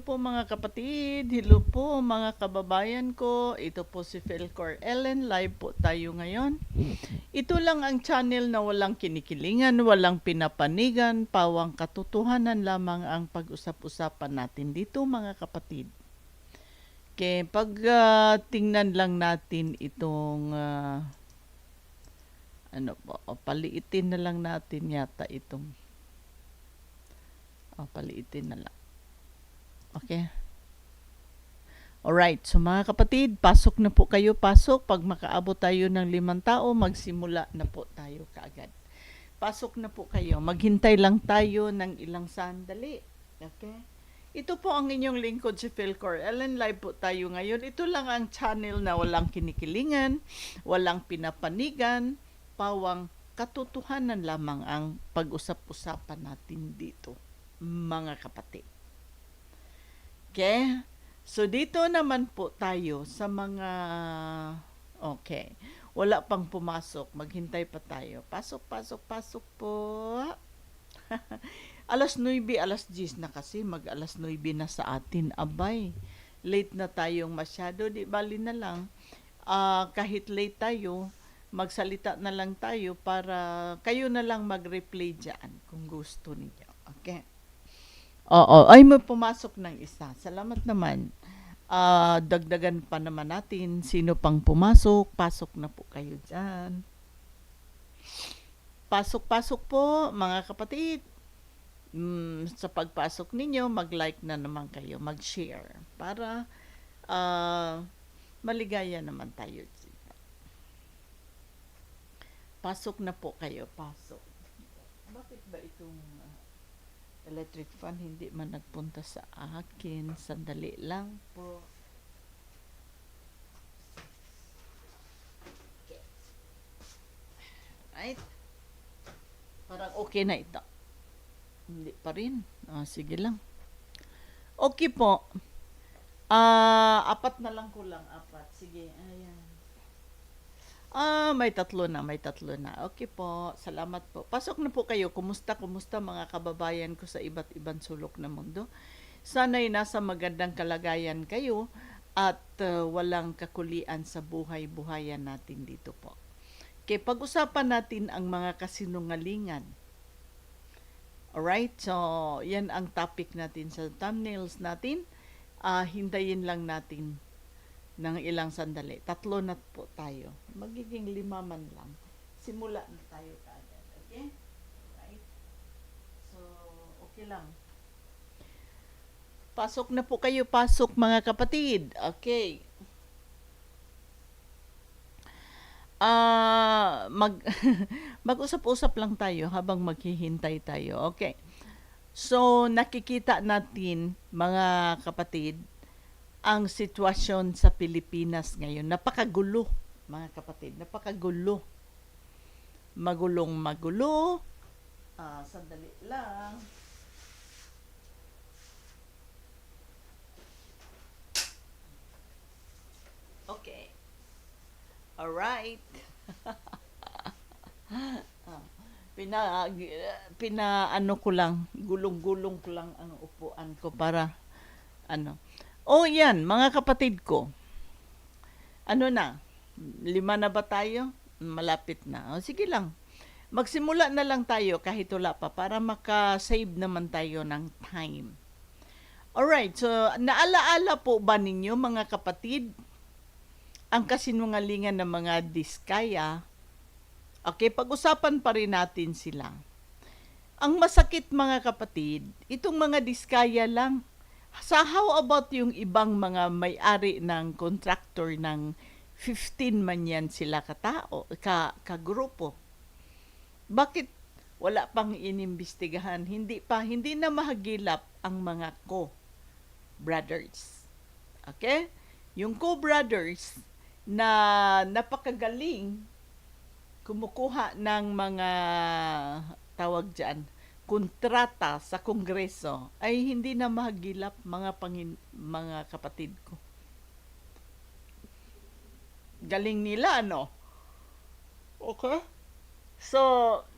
po mga kapatid, hello po mga kababayan ko. Ito po si Philcor Ellen, live po tayo ngayon. Ito lang ang channel na walang kinikilingan, walang pinapanigan, pawang katotohanan lamang ang pag-usap-usapan natin dito mga kapatid. Okay, pag ah, tingnan lang natin itong ah, ano po, paliitin na lang natin yata itong o, paliitin na lang. Okay. Alright, so mga kapatid, pasok na po kayo, pasok. Pag makaabot tayo ng limang tao, magsimula na po tayo kaagad. Pasok na po kayo. Maghintay lang tayo ng ilang sandali. Okay? Ito po ang inyong lingkod si Philcor. Ellen Live po tayo ngayon. Ito lang ang channel na walang kinikilingan, walang pinapanigan, pawang katotohanan lamang ang pag-usap-usapan natin dito, mga kapatid. Okay? So, dito naman po tayo sa mga... Okay. Wala pang pumasok. Maghintay pa tayo. Pasok, pasok, pasok po. alas 9, alas 10 na kasi. Mag alas 9 na sa atin. Abay. Late na tayong masyado. Di bali na lang. Ah, kahit late tayo, magsalita na lang tayo para kayo na lang mag-replay dyan kung gusto niyo. Okay? Oo, ay may pumasok ng isa. Salamat naman. Ah, dagdagan pa naman natin sino pang pumasok. Pasok na po kayo dyan. Pasok-pasok po, mga kapatid. Mm, sa pagpasok ninyo, mag-like na naman kayo, mag-share para ah, maligaya naman tayo. Pasok na po kayo, pasok. Bakit ba itong electric fan hindi man nagpunta sa akin. Sandali lang po. Right? Parang okay na ito. Hindi pa rin. Ah, sige lang. Okay po. Ah, apat na lang kulang. Apat. Sige. Ayan. Ah, may tatlo na, may tatlo na. Okay po, salamat po. Pasok na po kayo. Kumusta, kumusta mga kababayan ko sa iba't ibang sulok ng mundo. Sana'y nasa magandang kalagayan kayo at uh, walang kakulian sa buhay-buhayan natin dito po. Okay, pag-usapan natin ang mga kasinungalingan. Alright, so yan ang topic natin sa thumbnails natin. Ah, hintayin lang natin ng ilang sandali. Tatlo na po tayo. Magiging lima man lang. Simula na tayo kaagad. Okay? Right? So, okay lang. Pasok na po kayo. Pasok mga kapatid. Okay. Ah, mag mag-usap-usap lang tayo habang maghihintay tayo. Okay. So, nakikita natin mga kapatid ang sitwasyon sa Pilipinas ngayon. Napakagulo, mga kapatid. Napakagulo. Magulong magulo. Ah, sandali lang. Okay. Alright. Ah, pina pina ano ko lang, gulong-gulong ko lang ang upuan ko para ano. Oh, yan, mga kapatid ko. Ano na? Lima na ba tayo? Malapit na. O, sige lang. Magsimula na lang tayo kahit wala pa para maka-save naman tayo ng time. Alright, so naalaala po ba ninyo mga kapatid ang kasinungalingan ng mga diskaya? Okay, pag-usapan pa rin natin sila. Ang masakit mga kapatid, itong mga diskaya lang sa how about yung ibang mga may-ari ng contractor ng 15 man yan sila katao, ka, kagrupo? Bakit wala pang inimbestigahan? Hindi pa, hindi na mahagilap ang mga ko brothers. Okay? Yung co brothers na napakagaling kumukuha ng mga tawag diyan kontrata sa kongreso ay hindi na mahagilap mga pangin, mga kapatid ko. Galing nila ano? Okay? So,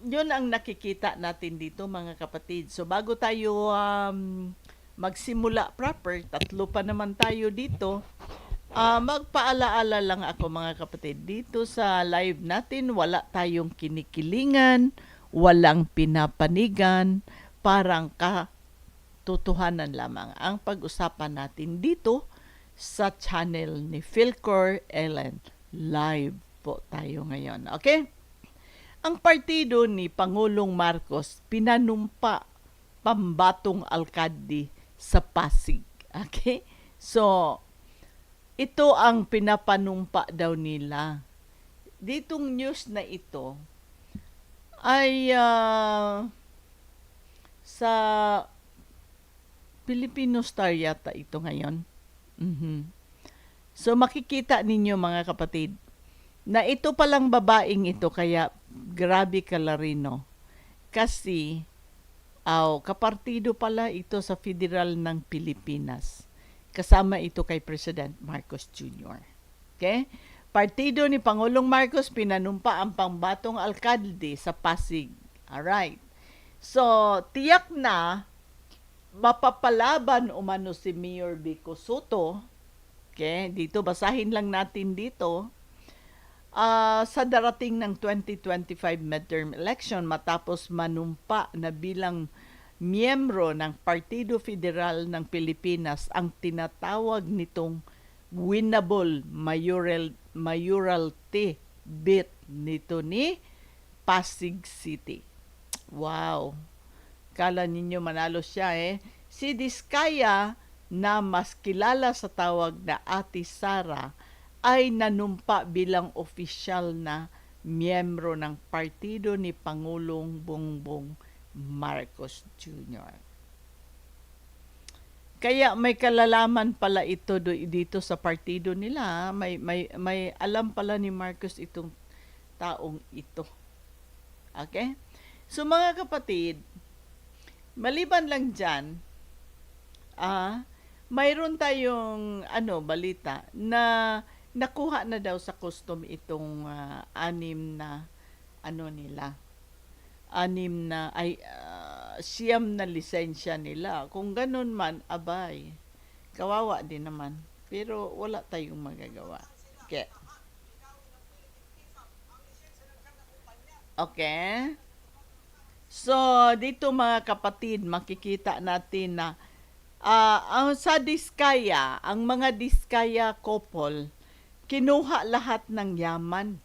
yun ang nakikita natin dito mga kapatid. So, bago tayo um, magsimula proper, tatlo pa naman tayo dito, ah magpaalaala lang ako mga kapatid. Dito sa live natin, wala tayong kinikilingan, walang pinapanigan, parang katotohanan lamang ang pag-usapan natin dito sa channel ni Philcor Ellen. Live po tayo ngayon. Okay? Ang partido ni Pangulong Marcos pinanumpa pambatong alkalde sa Pasig. Okay? So, ito ang pinapanumpa daw nila. Ditong news na ito ay ah, sa Filipino Star yata ito ngayon. Mhm. So makikita ninyo mga kapatid na ito palang babaeng ito kaya grabe kalarino. Kasi aw kapartido pala ito sa federal ng Pilipinas. Kasama ito kay President Marcos Jr. Okay? Partido ni Pangulong Marcos pinanumpa ang pangbatong alkalde sa Pasig. Alright. So, tiyak na mapapalaban umano si Mayor Vico Soto. Okay, dito basahin lang natin dito. Ah, sa darating ng 2025 midterm election matapos manumpa na bilang miyembro ng Partido Federal ng Pilipinas ang tinatawag nitong winnable mayoral mayoralty bid nito ni Pasig City. Wow. Kala ninyo manalo siya eh. Si Diskaya na mas kilala sa tawag na Ate Sara ay nanumpa bilang opisyal na miyembro ng partido ni Pangulong Bongbong Marcos Jr. Kaya may kalalaman pala ito do- dito sa partido nila. May, may, may alam pala ni Marcos itong taong ito. Okay? So mga kapatid, maliban lang dyan, ah, mayroon tayong ano balita na nakuha na daw sa custom itong ah, anim na ano nila anim na ay ah, siyam na lisensya nila kung ganun man abay kawawa din naman pero wala tayong magagawa okay okay so dito mga kapatid makikita natin na Ah, ang sa Diskaya, ang mga Diskaya couple, kinuha lahat ng yaman.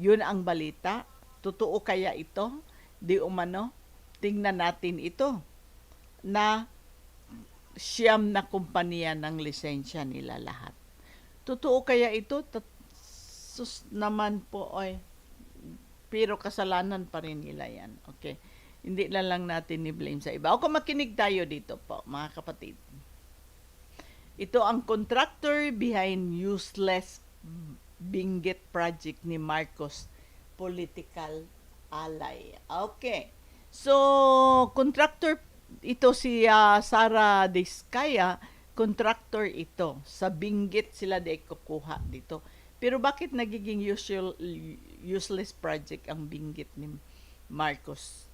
Yun ang balita. Totoo kaya ito? Di umano? Tingnan natin ito. Na siyam na kumpanya ng lisensya nila lahat. Totoo kaya ito? Sus naman po, oy. Pero kasalanan pa rin nila yan. Okay. Hindi na lang natin ni-blame sa iba. O kung makinig tayo dito po, mga kapatid. Ito ang contractor behind useless Binggit project ni Marcos political ally. Okay. So, contractor ito si ah, Sara Diskaya, contractor ito. Sa Binggit sila di kukuha dito. Pero bakit nagiging usual, useless project ang Binggit ni Marcos?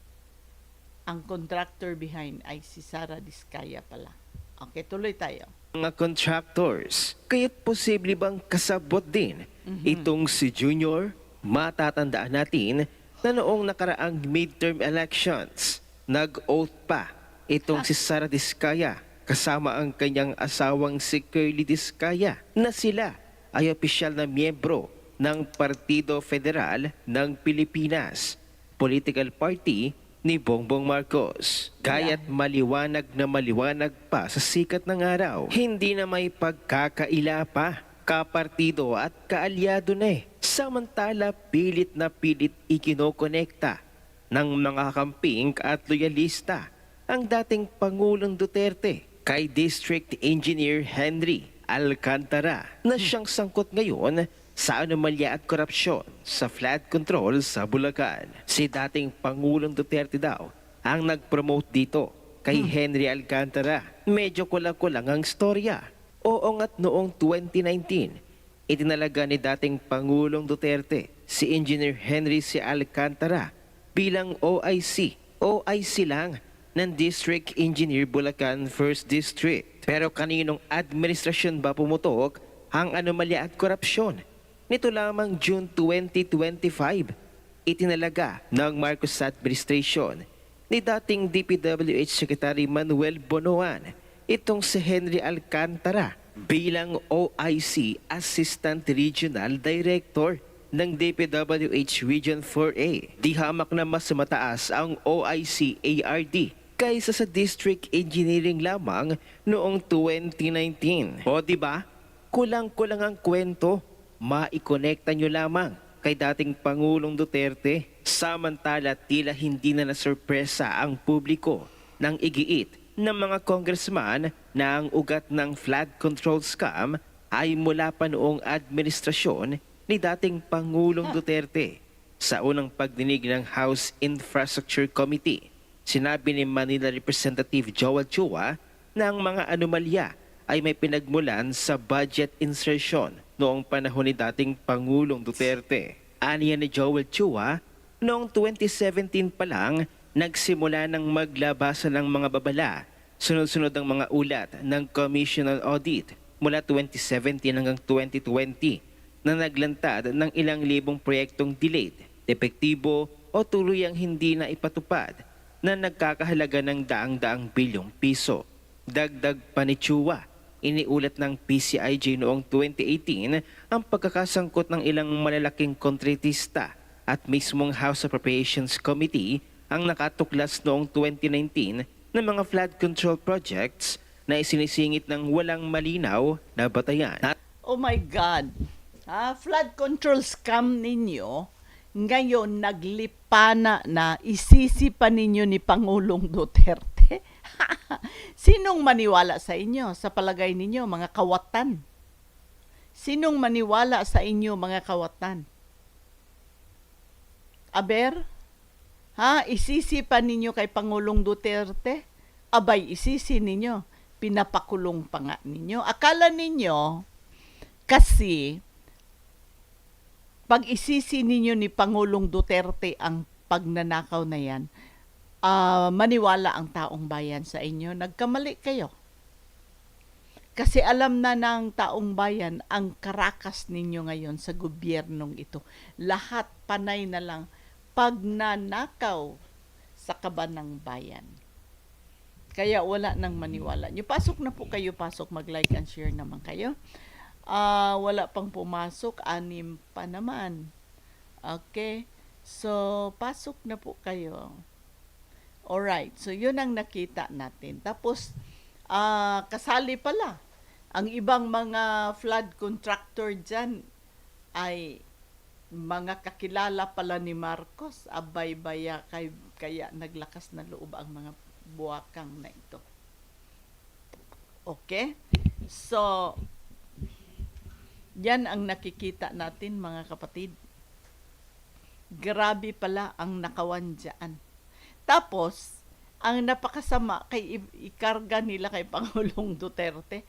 ang contractor behind ay si Sara Diskaya pala. Okay, tuloy tayo. mga contractors. Kaya't posible bang kasabot din itong si Junior? Matatandaan natin na noong nakaraang midterm elections, nag-oath pa itong si Sara Diskaya kasama ang kanyang asawang si Curly Diskaya na sila ay opisyal na miyembro ng Partido Federal ng Pilipinas, political party ni Bongbong Marcos. Kaya't maliwanag na maliwanag pa sa sikat ng araw, hindi na may pagkakaila pa, kapartido at kaalyado na eh. Samantala, pilit na pilit ikinokonekta ng mga kamping at loyalista ang dating Pangulong Duterte kay District Engineer Henry Alcantara na siyang sangkot ngayon sa anomalya at korupsyon sa flood control sa Bulacan. Si dating Pangulong Duterte daw ang nag-promote dito kay Henry Alcantara. Medyo kulang-kulang ang storya. Oo nga't noong 2019, itinalaga ni dating Pangulong Duterte si Engineer Henry C. Alcantara bilang OIC. OIC lang ng District Engineer Bulacan 1st District. Pero kaninong administrasyon ba pumutok ang anomalya at korupsyon? Nito lamang June 2025, itinalaga ng Marcos administration ni dating DPWH Secretary Manuel Bonoan itong si Henry Alcantara bilang OIC Assistant Regional Director ng DPWH Region 4A. Di hamak na mas mataas ang OIC ARD kaysa sa District Engineering lamang noong 2019. O di ba? Kulang-kulang ang kwento. Maikonekta nyo lamang kay dating Pangulong Duterte. Samantala tila hindi na nasurpresa ang publiko ng igiit ng mga congressman na ang ugat ng flood control scam ay mula pa noong administrasyon ni dating Pangulong Duterte. Sa unang pagdinig ng House Infrastructure Committee, sinabi ni Manila Representative Joel Chua na ang mga anomalya ay may pinagmulan sa budget insertion noong panahon ni dating Pangulong Duterte. Aniya ni Joel Chua, noong 2017 pa lang, nagsimula ng maglabasan ng mga babala. Sunod-sunod ang mga ulat ng Commission on Audit mula 2017 hanggang 2020 na naglantad ng ilang libong proyektong delayed, epektibo o tuluyang hindi na ipatupad na nagkakahalaga ng daang-daang bilyong piso. Dagdag pa ni Chua, iniulat ng PCIJ noong 2018 ang pagkakasangkot ng ilang malalaking kontratista at mismong House Appropriations Committee ang nakatuklas noong 2019 ng mga flood control projects na isinisingit ng walang malinaw na batayan. Oh my God. Ah, flood control scam ninyo, ngayon naglipana na isisipa ninyo ni Pangulong Duterte. Sinong maniwala sa inyo sa palagay ninyo, mga kawatan? Sinong maniwala sa inyo, mga kawatan? Aber? Ha? Isisipa ninyo kay Pangulong Duterte? Abay, isisi ninyo. Pinapakulong pa nga ninyo. Akala ninyo, kasi, pag isisi ninyo ni Pangulong Duterte ang pagnanakaw na yan, ah, maniwala ang taong bayan sa inyo. Nagkamali kayo. Kasi alam na ng taong bayan ang karakas ninyo ngayon sa gobyernong ito. Lahat panay na lang pagnanakaw sa kaban ng bayan. Kaya wala nang maniwala. Nyo, pasok na po kayo, pasok, mag-like and share naman kayo. Ah, wala pang pumasok, anim pa naman. Okay? So, pasok na po kayo. Alright, so yun ang nakita natin. Tapos, ah, kasali pala, ang ibang mga flood contractor dyan ay mga kakilala pala ni Marcos. Abay baya kay, kaya naglakas na loob ang mga buwakang na ito. Okay? So, yan ang nakikita natin mga kapatid. Grabe pala ang nakawan dyan. Tapos, ang napakasama kay ikarga nila kay Pangulong Duterte,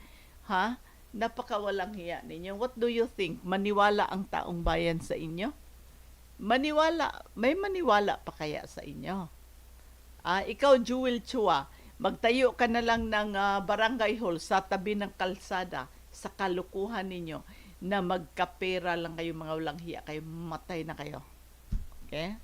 ha? Napakawalang hiya ninyo. What do you think? Maniwala ang taong bayan sa inyo? Maniwala, may maniwala pa kaya sa inyo? Ah, ikaw, Jewel Chua, magtayo ka na lang ng ah, barangay hall sa tabi ng kalsada sa kalukuhan ninyo na magkapera lang kayo mga walang hiya kayo, matay na kayo. Okay?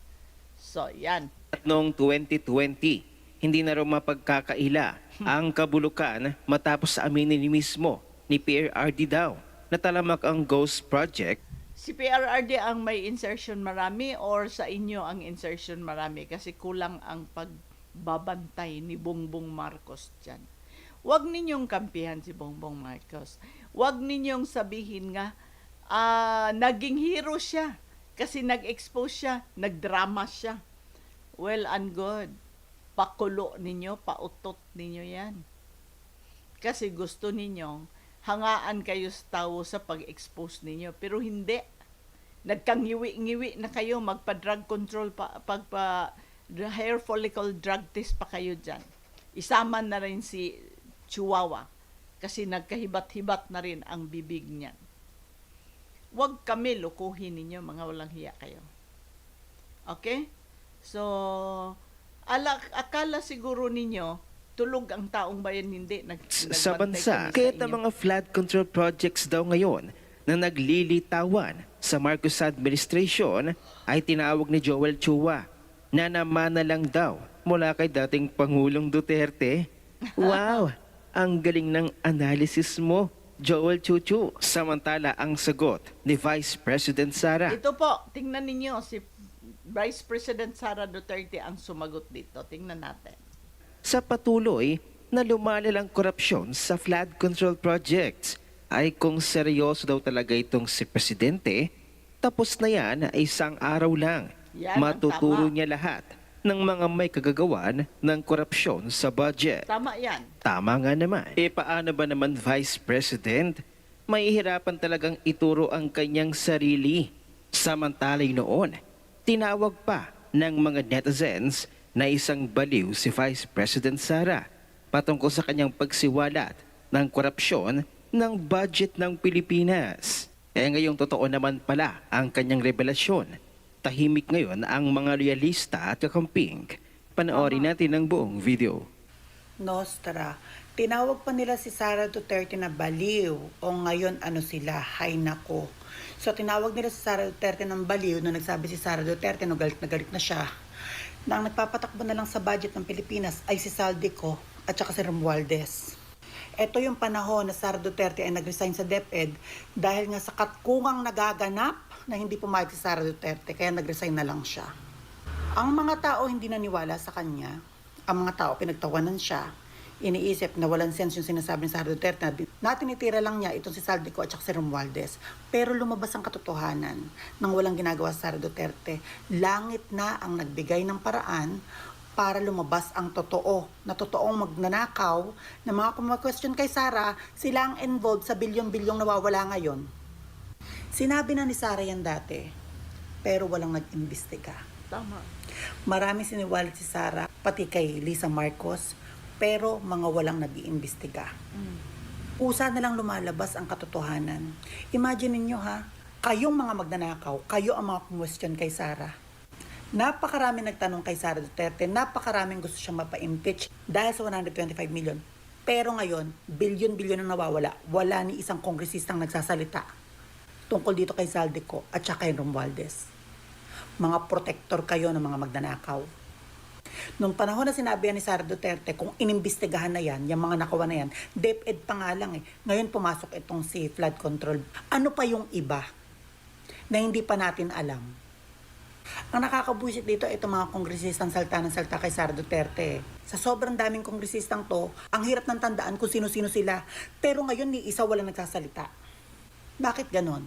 So, yan. At noong 2020, hindi na raw mapagkakaila ang kabulukan matapos sa aminin ni mismo ni PRRD daw na talamak ang Ghost Project Si PRRD ang may insertion marami or sa inyo ang insertion marami kasi kulang ang pagbabantay ni Bongbong Marcos dyan. Huwag ninyong kampihan si Bongbong Marcos. Huwag ninyong sabihin nga, ah, naging hero siya kasi nag-expose siya, nagdrama siya. Well and good. Pakulo ninyo, pautot ninyo yan. Kasi gusto ninyong hangaan kayo sa tao sa pag-expose ninyo. Pero hindi. Nagkangiwi-ngiwi na kayo, magpa-drug control, pa, pagpa hair follicle drug test pa kayo dyan. Isama na rin si Chihuahua kasi nagkahibat-hibat na rin ang bibig niyan. Huwag kami lukuhin ninyo, mga walang hiya kayo. Okay? So, ala, akala siguro ninyo, tulog ang taong bayan, hindi. Nag, sa bansa. inyo. ang mga flood control projects daw ngayon na naglilitawan sa Marcos administration ay tinawag ni Joel Chua na naman na lang daw mula kay dating Pangulong Duterte. Wow! ang galing ng analysis mo, Joel Chuchu. Samantala ang sagot ni Vice President Sara. Ito po, tingnan ninyo, si Vice President Sara Duterte ang sumagot dito. Tingnan natin. Sa patuloy na lumalalang korupsyon sa flood control projects ay kung seryoso daw talaga itong si Presidente, tapos na yan ay isang araw lang. Yan Matuturo niya lahat ng mga may kagagawan ng korupsyon sa budget. Tama yan. Tama nga naman. E paano ba naman Vice President? Mahihirapan talagang ituro ang kanyang sarili. Samantalay noon, tinawag pa ng mga netizens na isang baliw si Vice President Sara patungkol sa kanyang pagsiwalat ng korupsyon ng budget ng Pilipinas. Eh ngayong totoo naman pala ang kanyang revelasyon. Tahimik ngayon ang mga realista at kakamping. Panoorin natin ang buong video. Nostra. Tinawag pa nila si Sara Duterte na baliw. O ngayon ano sila, hay nako. So tinawag nila si Sara Duterte ng baliw nung nagsabi si Sara Duterte no galit na galit na siya. Na ang nagpapatakbo na lang sa budget ng Pilipinas ay si Saldico at saka si Romualdez. Ito yung panahon na Sara Duterte ay nag-resign sa DepEd dahil nga sa katkungang nagaganap na hindi pumayag si Sara Duterte kaya nag-resign na lang siya. Ang mga tao hindi naniwala sa kanya. Ang mga tao pinagtawanan siya. Iniisip na walang sense yung sinasabi ni Sara Duterte na, na tinitira lang niya itong si Saldico at si Romualdez. Pero lumabas ang katotohanan nang walang ginagawa si Sara Duterte. Langit na ang nagbigay ng paraan para lumabas ang totoo na totoong magnanakaw na mga kumag-question kay Sara, sila ang involved sa bilyon-bilyong nawawala ngayon. Sinabi na ni Sara yan dati, pero walang nag-imbestiga. Tama. Marami siniwalat si Sara, pati kay Lisa Marcos, pero mga walang nag-iimbestiga. Usa na lang lumalabas ang katotohanan. Imagine ninyo ha, kayong mga magnanakaw, kayo ang mga question kay Sara. Napakarami nagtanong kay Sara Duterte, napakaraming gusto siyang mapa-impeach dahil sa 125 million. Pero ngayon, bilyon-bilyon ang nawawala. Wala ni isang kongresistang nagsasalita tungkol dito kay Saldico at saka kay Romualdez mga protector kayo ng mga magnanakaw. Nung panahon na sinabi ni Sara Duterte, kung inimbestigahan na yan, yung mga nakawa na yan, DepEd pa nga lang eh. Ngayon pumasok itong si flood control. Ano pa yung iba na hindi pa natin alam? Ang nakakabusit dito, ito mga kongresistang salta ng salta kay Sara Duterte. Sa sobrang daming kongresistang to, ang hirap ng tandaan kung sino-sino sila. Pero ngayon, ni isa walang nagsasalita. Bakit ganon?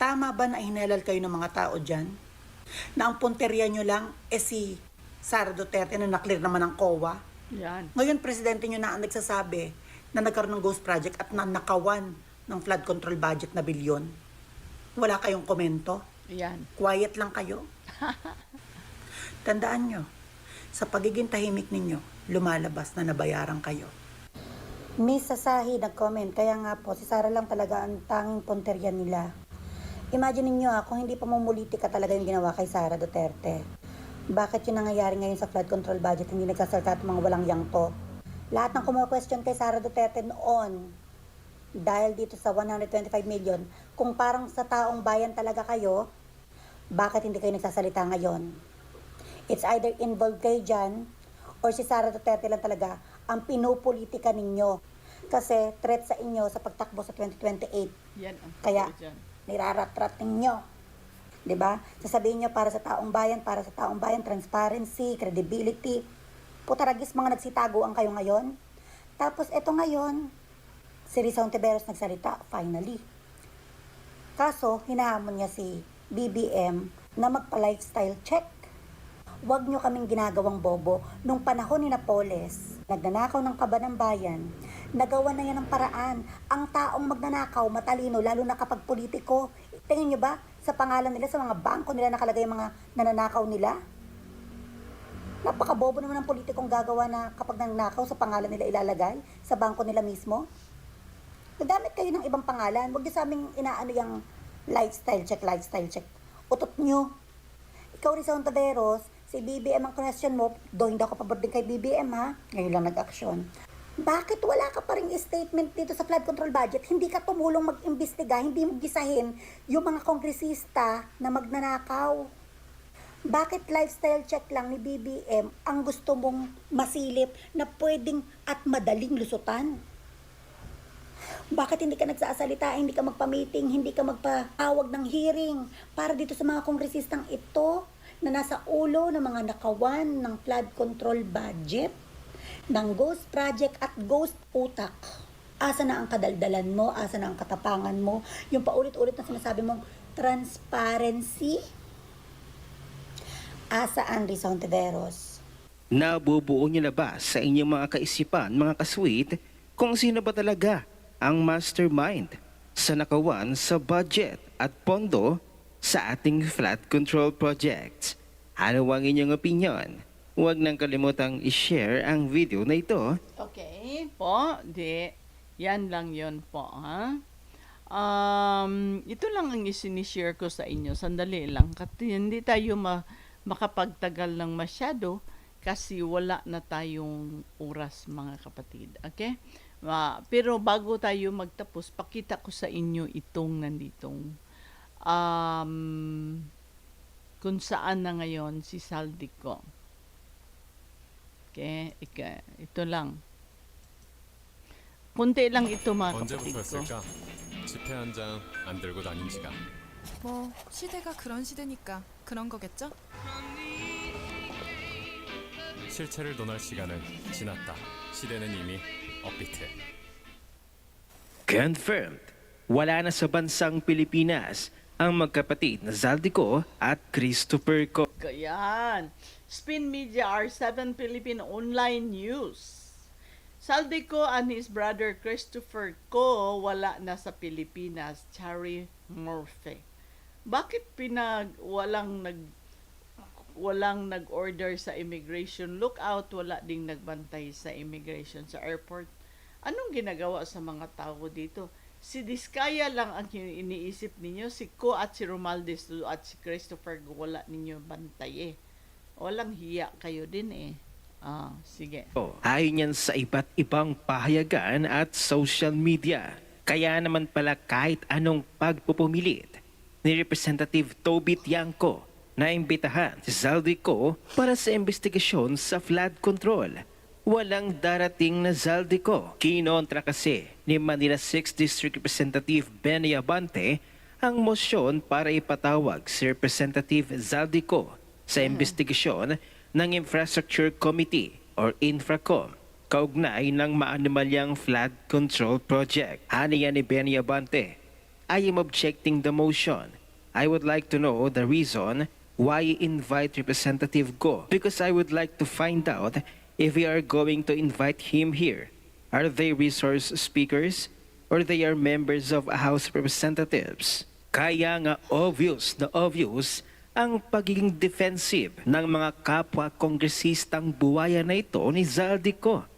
Tama ba na hinalal kayo ng mga tao dyan? Na ang punteriya nyo lang eh si Sara Duterte na naklear naman ng COA? Yan. Ngayon, presidente nyo na ang nagsasabi na nagkaroon ng ghost project at na nakawan ng flood control budget na bilyon. Wala kayong komento? Yan. Quiet lang kayo? Tandaan nyo, sa pagiging tahimik ninyo, lumalabas na nabayaran kayo. Miss Sasahi nag-comment, kaya nga po, si Sara lang talaga ang tanging punterya nila. Imagine niyo ah, kung hindi pamumulitika talaga yung ginawa kay Sara Duterte. Bakit yung nangyayari ngayon sa flood control budget hindi nagsasalta at mga walang yang to? Lahat ng kumuha-question kay Sara Duterte noon, dahil dito sa 125 million, kung parang sa taong bayan talaga kayo, bakit hindi kayo nagsasalita ngayon? It's either involved kayo dyan, or si Sara Duterte lang talaga ang pinupolitika ninyo. Kasi threat sa inyo sa pagtakbo sa 2028 Yan ang Kaya- nirarat-rat ninyo. 'Di ba? Sasabihin niyo para sa taong bayan, para sa taong bayan, transparency, credibility. Putaragis mga nagsitago ang kayo ngayon. Tapos eto ngayon, si Rizal Ontiveros nagsalita, finally. Kaso, hinahamon niya si BBM na magpa-lifestyle check. Huwag nyo kaming ginagawang bobo. Nung panahon ni Napoles, nagnanakaw ng kaba ng bayan, nagawa na yan ng paraan. Ang taong magnanakaw, matalino, lalo na kapag politiko. Tingin nyo ba, sa pangalan nila, sa mga bangko nila nakalagay yung mga nananakaw nila? Napakabobo naman ng politikong gagawa na kapag nanakaw sa pangalan nila ilalagay, sa bangko nila mismo. Nagamit kayo ng ibang pangalan. Huwag niyo sa aming inaano yung lifestyle check, lifestyle check. Utot nyo. Ikaw rin sa Ontaveros, si BBM ang question mo, do hindi ako pabor din kay BBM ha, ngayon lang nag-aksyon. Bakit wala ka pa ring statement dito sa flood control budget? Hindi ka tumulong mag-imbestiga, hindi mo gisahin yung mga kongresista na magnanakaw. Bakit lifestyle check lang ni BBM ang gusto mong masilip na pwedeng at madaling lusutan? Bakit hindi ka nagsasalita, hindi ka magpa-meeting, hindi ka magpatawag ng hearing para dito sa mga kongresistang ito na nasa ulo ng mga nakawan ng flood control budget, ng ghost project at ghost utak? Asa na ang kadaldalan mo? Asa na ang katapangan mo? Yung paulit-ulit na sinasabi mong transparency? Asa ang Rizal Tiveros? Nabubuo niyo na ba sa inyong mga kaisipan, mga kasweet, kung sino ba talaga ang mastermind sa nakawan sa budget at pondo sa ating flood control projects? Ano ang inyong opinion? Huwag nang kalimutang i-share ang video na ito Okay po, di. Yan lang yon po, ha? Um, ito lang ang isinishare ko sa inyo. Sandali lang. Kasi hindi tayo ma- makapagtagal ng masyado kasi wala na tayong oras, mga kapatid. Okay? Ma- pero bago tayo magtapos, pakita ko sa inyo itong nanditong um, kung saan na ngayon si Saldico. Okay, ika, ito lang. kunti lang ito mga kapatid ko. 언제부터였을까? 지폐 한 장 안 들고 다닌 지가 뭐 시대가 그런 시대니까 그런 거겠죠? 실체를 논할 시간은 지났다. 시대는 이미 업비트. Confirmed. Wala na sa bansang Pilipinas ang magkapatid na Zaldico at Christopher Co. Yan. Spin Media R7 Philippine Online News. Saldico and his brother Christopher Co. wala na sa Pilipinas. Cherry Murphy. Bakit pinag walang nag walang nag-order sa immigration lookout, wala ding nagbantay sa immigration sa airport. Anong ginagawa sa mga tao dito? Si Diskaya lang ang iniisip ninyo, si Ko at si Romaldes at si Christopher wala ninyo bantay eh. Walang hiya kayo din eh. Ah, sige. Ayon yan sa iba't ibang pahayagan at social media. Kaya naman pala kahit anong pagpupumilit ni Representative Toby Tiangco na imbitahan si Zaldico para sa investigasyon sa flood control. Walang darating na Zaldico. Kinontra kasi ni Manila 6th District Representative Benny Abante ang mosyon para ipatawag si Representative Zaldico sa investigasyon ng Infrastructure Committee or Infracom kaugnay ng maanomalyang flood control project. Haniya ni Benny Abante, I am objecting the motion. I would like to know the reason why invite Representative Go because I would like to find out if we are going to invite him here. Are they resource speakers or they are members of House Representatives? Kaya nga obvious na obvious ang pagiging defensive ng mga kapwa kongresistang buwaya na ito ni Zaldico.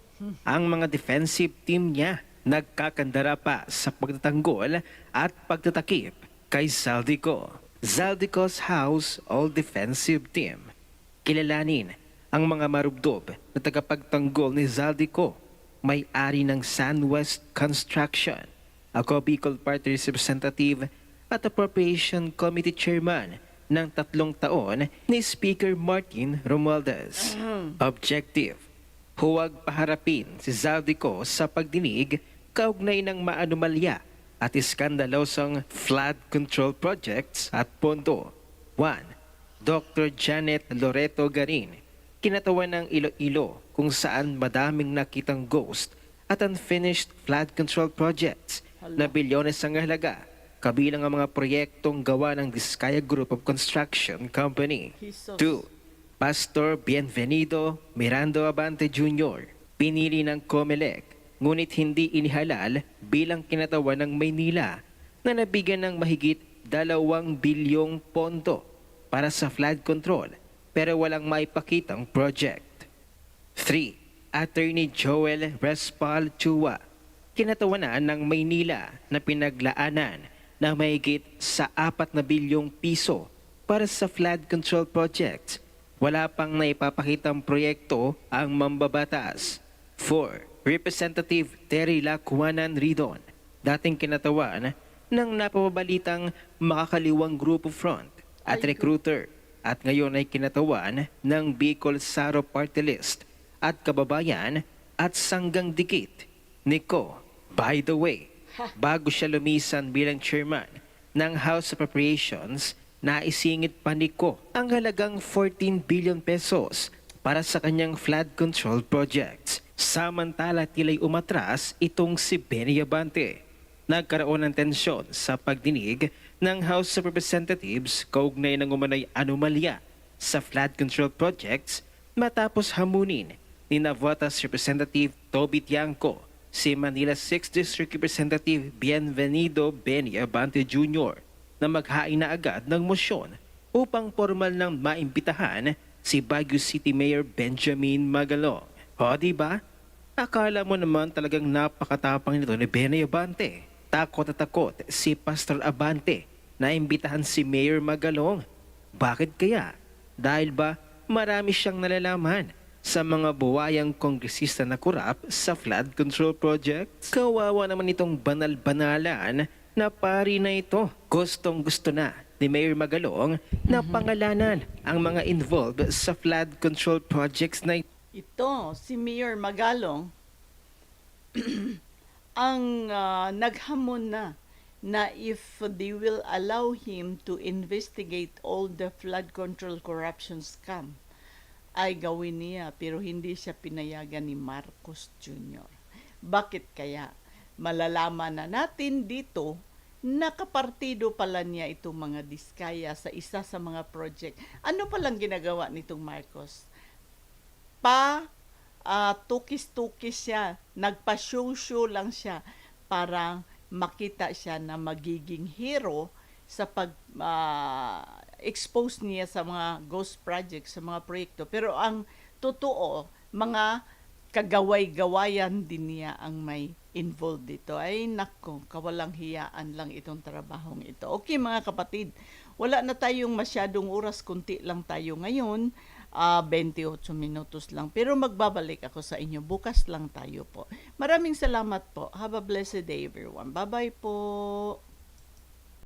Ang mga defensive team niya nagkakandara pa sa pagtatanggol at pagtatakip kay Zaldico. Zaldico's House All Defensive Team. Kilalanin ang mga marubdob na tagapagtanggol ni Zaldico, may-ari ng SunWest Construction, ako Bicol Party Representative at Appropriation Committee Chairman ng tatlong taon ni Speaker Martin Romualdez. Objective, huwag paharapin si Zaldico sa pagdinig kaugnay ng maanomalya at iskandalosong flood control projects at pondo. 1. Dr. Janet Loreto Garin, kinatawan ng Iloilo kung saan madaming nakitang ghost at unfinished flood control projects na bilyones ang halaga kabilang ang mga proyektong gawa ng Diskaya Group of Construction Company. Jesus. 2. Pastor Bienvenido Mirando Abante Jr. Pinili ng COMELEC ngunit hindi inihalal bilang kinatawan ng Maynila na nabigyan ng mahigit dalawang bilyong pondo para sa flood control pero walang maipakitang project. 3. Attorney Joel Respal Chua. Kinatawanan ng Maynila na pinaglaanan ng mahigit sa 4 na bilyong piso para sa flood control project wala pang naipapakitang proyekto ang mambabatas. 4. Representative Terry Lacuanan Ridon, dating kinatawan ng napabalitang makakaliwang Grupo Front at recruiter at ngayon ay kinatawan ng Bicol Saro Party List at kababayan at sanggang dikit. Nico, by the way, bago siya lumisan bilang chairman ng House of Appropriations, naisingit pa ni Ko ang halagang 14 billion pesos para sa kanyang flood control projects. Samantala tila'y umatras itong si Benny Abante. Nagkaroon ng tensyon sa pagdinig ng House of Representatives kaugnay ng umanay anomalya sa flood control projects matapos hamunin ni Navotas Representative Toby Tiangco si Manila 6th District Representative Bienvenido Benny Abante Jr. na maghain na agad ng mosyon upang formal nang maimbitahan si Baguio City Mayor Benjamin Magalong. O di ba? Akala mo naman talagang napakatapang nito ni Benny Abante. Takot at takot si Pastor Abante na imbitahan si Mayor Magalong. Bakit kaya? Dahil ba marami siyang nalalaman sa mga buwayang kongresista na kurap sa flood control projects? Kawawa naman itong banal-banalan na pari na ito. Gustong gusto na ni Mayor Magalong na pangalanan ang mga involved sa flood control projects na ito. Ito, si Mayor Magalong, ang ah, naghamon na na if they will allow him to investigate all the flood control corruption scam, ay gawin niya pero hindi siya pinayagan ni Marcos Jr. Bakit kaya? Malalaman na natin dito nakapartido pala niya itong mga diskaya sa isa sa mga project. Ano palang ginagawa nitong Marcos? pa ah, tukis-tukis siya, nagpa-show-show lang siya para makita siya na magiging hero sa pag ah, expose niya sa mga ghost projects, sa mga proyekto. Pero ang totoo, mga kagaway-gawayan din niya ang may involved dito. Ay nako, kawalang hiyaan lang itong trabahong ito. Okay mga kapatid, wala na tayong masyadong oras, kunti lang tayo ngayon. Ah, 28 minutos lang. Pero magbabalik ako sa inyo. Bukas lang tayo po. Maraming salamat po. Have a blessed day everyone. Bye-bye po.